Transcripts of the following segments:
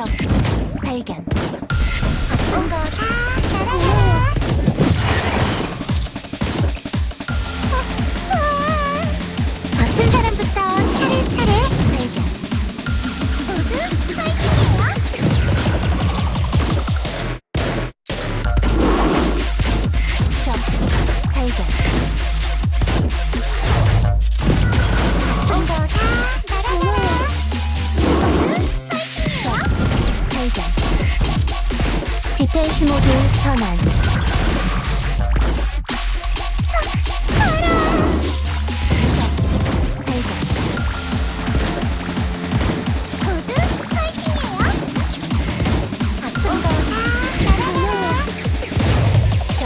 적 발견. 전환. 거 날아가요. 점.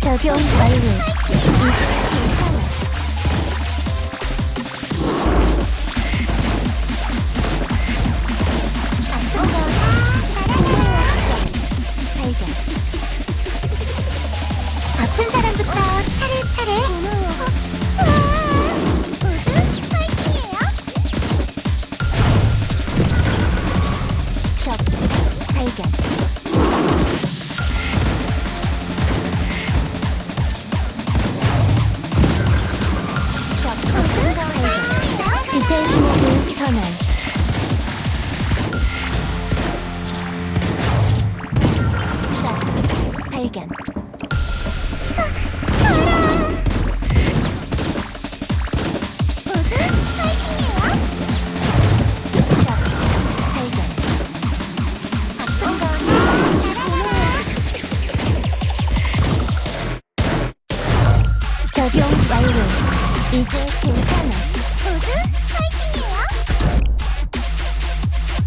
적용 완료. 이제 아픈 사람부터 차례차례. 모두 파이팅해요. 적. 적용 완료. 이제 괜찮아. 모두 파이팅해요.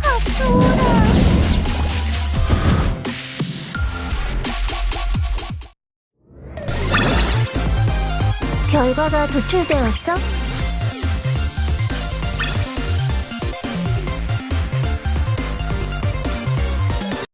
아프라. 결과가 도출되었어?